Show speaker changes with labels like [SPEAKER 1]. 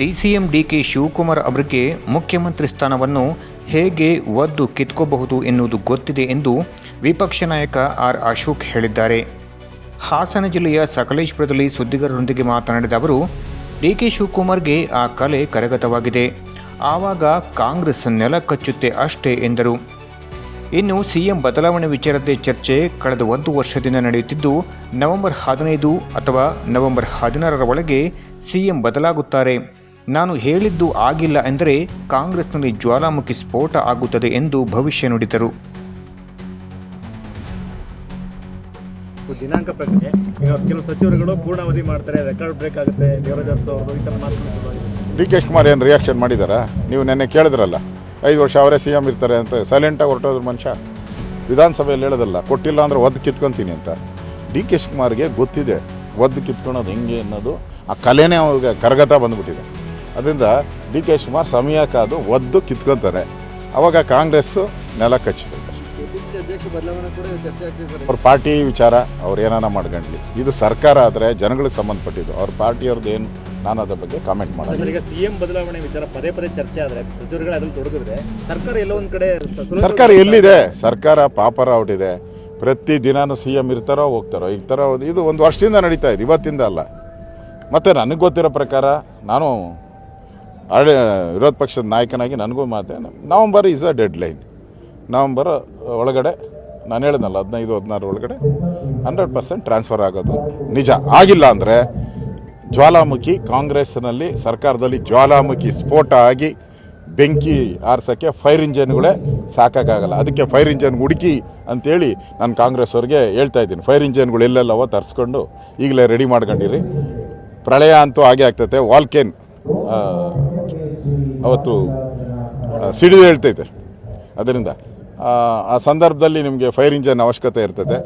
[SPEAKER 1] DCM DK Shivakumar ಅವರಿಗೆ ಮುಖ್ಯಮಂತ್ರಿ ಸ್ಥಾನವನ್ನು ಹೇಗೆ ಒದ್ದು ಕಿತ್ಕೋಬಹುದು ಎನ್ನುವುದು ಗೊತ್ತಿದೆ ಎಂದು ವಿಪಕ್ಷ ನಾಯಕ ಆರ್ ಅಶೋಕ್ ಹೇಳಿದ್ದಾರೆ. ಹಾಸನ ಜಿಲ್ಲೆಯ ಸಕಲೇಶ್ಪುರದಲ್ಲಿ ಸುದ್ದಿಗಾರರೊಂದಿಗೆ ಮಾತನಾಡಿದ ಅವರು ಡಿ ಕೆ ಶಿವಕುಮಾರ್ಗೆ ಆ ಕಲೆ ಕರಗತವಾಗಿದೆ. ಆವಾಗ ಕಾಂಗ್ರೆಸ್ ನೆಲ ಕಚ್ಚುತ್ತೆ ಅಷ್ಟೇ ಎಂದರು. ಇನ್ನು ಸಿಎಂ ಬದಲಾವಣೆ ವಿಚಾರದ ಚರ್ಚೆ ಕಳೆದ ಒಂದು ವರ್ಷದಿಂದ ನಡೆಯುತ್ತಿದ್ದು, ನವೆಂಬರ್ ಹದಿನೈದು ಅಥವಾ ನವೆಂಬರ್ ಹದಿನಾರರ ಒಳಗೆ ಸಿಎಂ ಬದಲಾಗುತ್ತಾರೆ. ನಾನು ಹೇಳಿದ್ದು ಆಗಿಲ್ಲ ಎಂದರೆ ಕಾಂಗ್ರೆಸ್ನಲ್ಲಿ ಜ್ವಾಲಾಮುಖಿ ಸ್ಫೋಟ ಆಗುತ್ತದೆ ಎಂದು ಭವಿಷ್ಯ ನುಡಿದರು.
[SPEAKER 2] ದಿನಾಂಕ ಪ್ರಕ್ರಿಯೆ. ಕೆಲವು ಸಚಿವರುಗಳು ಪೂರ್ಣಾವಧಿ ಮಾಡ್ತಾರೆ ರೆಕಾರ್ಡ್ ಬ್ರೇಕ್ ಆಗುತ್ತೆ. ದೇವರಾಜ್
[SPEAKER 3] ಡಿ ಕೆ ಕುಮಾರ್ ಏನು ರಿಯಾಕ್ಷನ್ ಮಾಡಿದಾರಾ? ನೀವು ನೆನ್ನೆ ಕೇಳಿದ್ರಲ್ಲ ಐದು ವರ್ಷ ಅವರೇ ಸಿ ಎಂ ಇರ್ತಾರೆ ಅಂತ ಸೈಲೆಂಟಾಗಿ ಹೊರಟೋದ್ರ ಮನುಷ್ಯ. ವಿಧಾನಸಭೆಯಲ್ಲಿ ಹೇಳೋದಲ್ಲ ಕೊಟ್ಟಿಲ್ಲ ಅಂದರೆ ಒದ್ದು ಕಿತ್ಕೊತೀನಿ ಅಂತ. ಡಿ ಕೆ ಶಿವಕುಮಾರ್ಗೆ ಗೊತ್ತಿದೆ ಒದ್ದು ಕಿತ್ಕೊಳೋದು ಹೆಂಗೆ ಅನ್ನೋದು ಆ ಕಲೆನೇ ಅವ್ರಿಗೆ ಕರಗತ ಬಂದ್ಬಿಟ್ಟಿದೆ. ಅದರಿಂದ ಡಿ ಕೆ ಶಿವಕುಮಾರ್ ಸಮಯ ಕಾದು ಒದ್ದು ಕಿತ್ಕೊತಾರೆ. ಅವಾಗ ಕಾಂಗ್ರೆಸ್ಸು ನೆಲ ಕಚ್ಚಿದೆ. ಅವ್ರ ಪಾರ್ಟಿ ವಿಚಾರ ಅವ್ರು ಏನಾನ ಮಾಡ್ಕೊಂಡ್ಲಿ. ಇದು ಸರ್ಕಾರ ಆದರೆ ಜನಗಳಿಗೆ ಸಂಬಂಧಪಟ್ಟಿದ್ದು. ಅವ್ರ ಪಾರ್ಟಿಯವ್ರದ್ದು ಏನು ನಾನು ಅದ್ರ ಬಗ್ಗೆ ಕಾಮೆಂಟ್ ಮಾಡೋದು
[SPEAKER 2] ಈಗ ಸಿಎಂ ಬದಲಾವಣೆ ವಿಚಾರ ಪದೇ ಪದೇ ಚರ್ಚೆ ಆದರೆ ಸಚಿವರುಗಳು ಅದ್ರಲ್ಲಿ ತೊಡಗಿದ್ರೆ ಸರ್ಕಾರ ಎಲ್ಲೋ ಒಂದ್ ಕಡೆ
[SPEAKER 3] ಸರ್ಕಾರ ಎಲ್ಲಿದೆ? ಸರ್ಕಾರ ಪಾಪರ ಔಟ್ ಇದೆ. ಪ್ರತಿ ದಿನಾನು ಸಿ ಎಂ ಇರ್ತಾರೋ ಹೋಗ್ತಾರೋ ಇರ್ತಾರೋ ಇದು ಒಂದು ವರ್ಷದಿಂದ ನಡೀತಾ ಇದೆ ಇವತ್ತಿಂದ ಅಲ್ಲ. ಮತ್ತು ನನಗೆ ಗೊತ್ತಿರೋ ಪ್ರಕಾರ ನಾನು ಆಳೆ ವಿರೋಧ ಪಕ್ಷದ ನಾಯಕನಾಗಿ ನನಗೂ ಮಾತೆ. November is a deadline November ಒಳಗಡೆ, ನಾನು ಹೇಳಿದ್ನಲ್ಲ, ಹದಿನೈದು, ಹದಿನಾರು ಒಳಗಡೆ ಹಂಡ್ರೆಡ್ ಪರ್ಸೆಂಟ್ ಟ್ರಾನ್ಸ್ಫರ್ ಆಗೋದು. ನಿಜ. ಆಗಿಲ್ಲ ಅಂದರೆ ಜ್ವಾಲಾಮುಖಿ ಕಾಂಗ್ರೆಸ್ನಲ್ಲಿ ಸರ್ಕಾರದಲ್ಲಿ ಜ್ವಾಲಾಮುಖಿ ಸ್ಫೋಟ ಆಗಿ ಬೆಂಕಿ ಆರಿಸೋಕ್ಕೆ ಫೈರ್ ಇಂಜನ್ಗಳೇ ಸಾಕಾಗಲ್ಲ. ಅದಕ್ಕೆ ಫೈರ್ ಇಂಜನ್ ಹುಡುಕಿ ಅಂತೇಳಿ ನಾನು ಕಾಂಗ್ರೆಸ್ ಅವ್ರಿಗೆ ಹೇಳ್ತಾ ಇದ್ದೀನಿ. ಫೈರ್ ಇಂಜನ್ಗಳು ಎಲ್ಲೆಲ್ಲವೋ ತರಿಸ್ಕೊಂಡು ಈಗಲೇ ರೆಡಿ ಮಾಡ್ಕೊಂಡಿರಿ. ಪ್ರಳಯ ಅಂತೂ ಹಾಗೆ ಆಗ್ತೈತೆ. ವಾಲ್ಕೇನ್ ಅವತ್ತು ಸಿಡಿದು ಹೇಳ್ತೈತೆ. ಅದರಿಂದ ಆ ಸಂದರ್ಭದಲ್ಲಿ ನಿಮಗೆ ಫೈರ್ ಇಂಜನ್ ಅವಶ್ಯಕತೆ ಇರ್ತದೆ